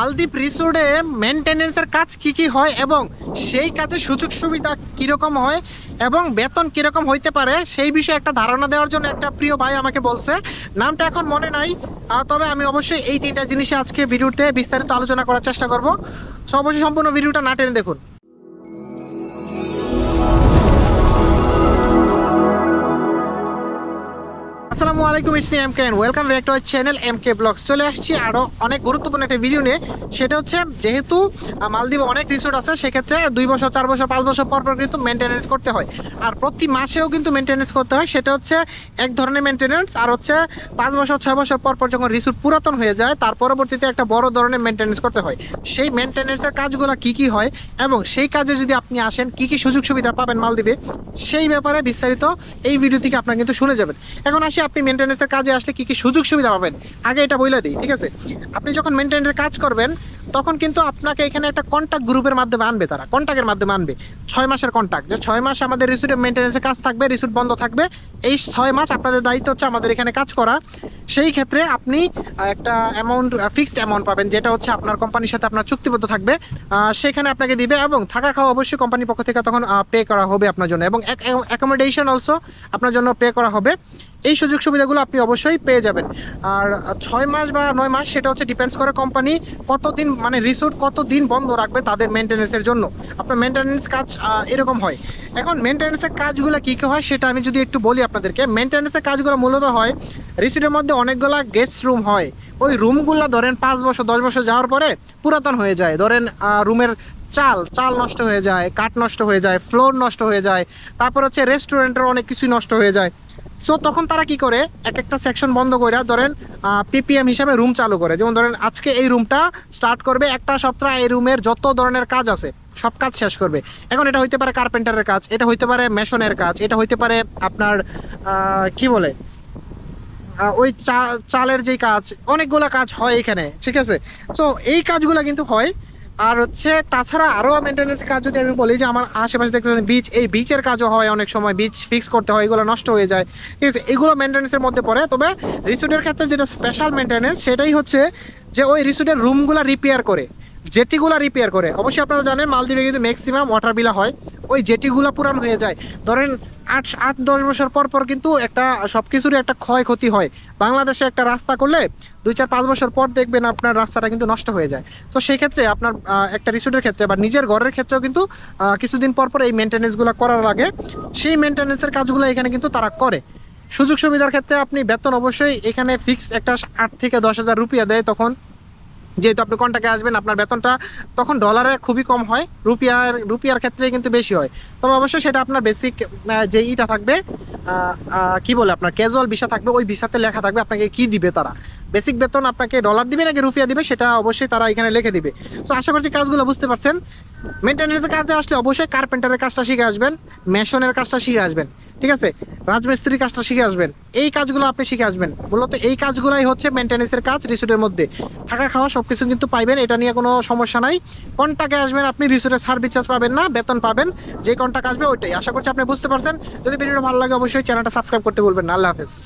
মালদ্বীপ রিসোর্টে মেনটেনেন্সের কাজ কি কি হয় এবং সেই কাজের সুযোগ সুবিধা কীরকম হয় এবং বেতন কীরকম হইতে পারে, সেই বিষয়ে একটা ধারণা দেওয়ার জন্য একটা প্রিয় ভাই আমাকে বলছে। নামটা এখন মনে নাই তবে আমি অবশ্যই এই তিনটা জিনিসে আজকে ভিডিওতে বিস্তারিত আলোচনা করার চেষ্টা করব। সো অবশ্যই সম্পূর্ণ ভিডিওটা না টেনে দেখুন। আসসালামু আলাইকুম it's M K welcome back to our channel M K blogs চলে আসছি আরও অনেক গুরুত্বপূর্ণ একটা ভিডিও নিয়ে। সেটা হচ্ছে, যেহেতু মালদ্বীপে অনেক রিসোর্ট আছে, সেক্ষেত্রে দুই বছর, চার বছর, পাঁচ বছর পর পর কিন্তু মেনটেনেন্স করতে হয়। আর প্রতি মাসেও কিন্তু মেনটেনেন্স করতে হয়। সেটা হচ্ছে, এক ধরনের মেনটেনেন্স আর হচ্ছে পাঁচ বছর, ছয় বছর পর পর যখন রিসোর্ট পুরাতন হয়ে যায়, তার পরবর্তীতে একটা বড় ধরনের মেনটেনেন্স করতে হয়। সেই মেনটেনেন্সের কাজগুলো কি কি হয়, এবং সেই কাজে যদি আপনি আসেন, কি কি সুযোগ সুবিধা পাবেন মালদ্বীপে, সেই ব্যাপারে বিস্তারিত এই ভিডিও থেকে আপনারা কিন্তু শুনে যাবেন। এখন আসি আপনি মেনটেনেন্সের কাজে আসলে কি কি সুযোগ সুবিধা পাবেন? আগে এটা বলে দিই, ঠিক আছে? আপনি যখন মেনটেনেন্সের কাজ করবেন, তখন কিন্তু আপনাকে এখানে একটা কন্ট্যাক্ট গ্রুপের মাধ্যমে আনবে তারা। কন্ট্যাক্টের মাধ্যমে আনবে। ছয় মাসের কন্ট্যাক্ট যে ছয় মাস আমাদের রিসুটে মেনটেনেন্সের কাজ থাকবে রিসুট বন্ধ থাকবে, এই ছয় মাস আপনাদের দায়িত্ব হচ্ছে আমাদের এখানে কাজ করা। সেই ক্ষেত্রে আপনি একটা অ্যামাউন্ট ফিক্সড অ্যামাউন্ট পাবেন, যেটা হচ্ছে আপনার কোম্পানির সাথে আপনার চুক্তিবদ্ধ থাকবে। সেখানে আপনাকে দিবে এবং থাকা খাওয়া অবশ্যই কোম্পানির পক্ষ থেকে তখন পে করা হবে আপনার জন্য এবং অ্যাকোমোডেশন অলসো আপনার জন্য পে করা হবে। এই সুযোগ সুবিধাগুলো আপনি অবশ্যই পেয়ে যাবেন। আর ছয় মাস বা নয় মাস সেটা হচ্ছে ডিপেন্ডস করে কোম্পানি কতদিন মানে রিসোর্ট কতদিন বন্ধ রাখবে তাদের মেনটেন্যান্সের জন্য। আপনার মেনটেন্যান্স কাজ এরকম হয়। এখন মেনটেন্যান্সের কাজগুলো কী কী হয় সেটা আমি যদি একটু বলি আপনাদেরকে। মেনটেন্যান্সের কাজগুলো মূলত হয় রিসোর্টের মধ্যে অনেকগুলা গেস্ট রুম হয়। ওই রুমগুলো ধরেন পাঁচ বছর, দশ বছর যাওয়ার পরে পুরাতন হয়ে যায়। ধরেন রুমের চাল চাল নষ্ট হয়ে যায়, কাঠ নষ্ট হয়ে যায় ফ্লোর নষ্ট হয়ে যায়। তারপর হচ্ছে রেস্টুরেন্টের অনেক কিছুই নষ্ট হয়ে যায়। সো তখন তারা কি করে? এক একটা সেকশন বন্ধ করে ধরেন পিপিএম হিসাবে রুম চালু করে। যেমন ধরেন, আজকে এই রুমটা স্টার্ট করবে একটা সপ্তাহ, এই রুমের যত ধরনের কাজ আছে, সব কাজ শেষ করবে। এখন এটা হইতে পারে কার্পেন্টারের কাজ, এটা হইতে পারে মেশনের কাজ, এটা হইতে পারে আপনার কি বলে? ওই চা- চালের যেই কাজ, অনেকগুলো কাজ হয় এখানে, ঠিক আছে? সো এই কাজগুলো কিন্তু হয় আর হচ্ছে, তাছাড়া আরও মেনটেন্যান্স কাজ যদি আমি বলি, যে আমার আশেপাশে দেখতে বিচ এই বিচের কাজও হয় অনেক সময় বিচ ফিক্স করতে হয়, এগুলো নষ্ট হয়ে যায়। ঠিক আছে, এগুলো মেনটেন্যান্সের মধ্যে পড়ে। তবে রিসোর্টের ক্ষেত্রে যেটা স্পেশাল মেনটেন্যান্স সেটাই হচ্ছে যে ওই রিসোর্টের রুমগুলো রিপেয়ার করে। জেটিগুলো রিপেয়ার করে। অবশ্যই আপনারা জানেন, মালদ্বীপে কিন্তু ম্যাক্সিমাম ওয়াটার বিলা হয়। ওই জেটিগুলো পুরান হয়ে যায়। ধরেন আট আট, দশ বছর পর পর কিন্তু একটা সব কিছুরই একটা ক্ষয়ক্ষতি হয়। বাংলাদেশে একটা রাস্তা করলে দুই চার পাঁচ বছর পর দেখবেন আপনার রাস্তাটা কিন্তু নষ্ট হয়ে যায়। তো সেই ক্ষেত্রে আপনার একটা রিসোর্টের ক্ষেত্রে বা নিজের ঘরের ক্ষেত্রেও কিন্তু কিছুদিন পর পর এই মেনটেনেন্সগুলো করার লাগে সেই মেনটেনেন্সের কাজগুলো এখানে কিন্তু তারা করে। সুযোগ সুবিধার ক্ষেত্রে আপনি বেতন অবশ্যই এখানে ফিক্স একটা আট থেকে দশ হাজার রুপিয়া দেয় তখন যেহেতু আপনি কন্টাকে আসবেন আপনার বেতনটা, তখন ডলারে খুবই কম হয়, রুপিয়ার রুপিয়ার ক্ষেত্রে কিন্তু বেশি হয়। তবে অবশ্যই সেটা আপনার বেসিক যে ইটা থাকবে কি বলে আপনার ক্যাজুয়াল ভিসা থাকবে, ওই ভিসাতে লেখা থাকবে আপনাকে কি দিবে তারা। বেসিক বেতন আপনাকে ডলার দিবে নাকি রুপিয়া দিবে, সেটা অবশ্যই তারা এখানে লিখে দিবে। সো আশা করছি কাজগুলো বুঝতে পারছেন। মেনটেন্যান্সের কাজে আসলে অবশ্যই কার্পেন্টারের কাজটা শিখে আসবেন মেশনের কাজটা শিখে আসবেন। ঠিক আছে? রাজমিস্ত্রির কাজটা শিখে আসবেন। এই কাজগুলো আপনি শিখে আসবেন। মূলত এই কাজগুলাই হচ্ছে মেনটেন্যান্সের কাজ, রিসোর্টের মধ্যে। থাকা খাওয়া সব কিছু কিন্তু পাইবেন, এটা নিয়ে কোনো সমস্যা নাই। কন্টাকে আসবেন, আপনি রিসোর্টের সার্ভিস চার্জ পাবেন না, বেতন পাবেন। যে কন্টাক্ট আসবে, ওইটাই। আশা করছি আপনি বুঝতে পারছেন। যদি ভিডিওটা ভালো লাগে, অবশ্যই চ্যানেলটা সাবস্ক্রাইব করতে বলবেন আল্লাহ হাফেজ।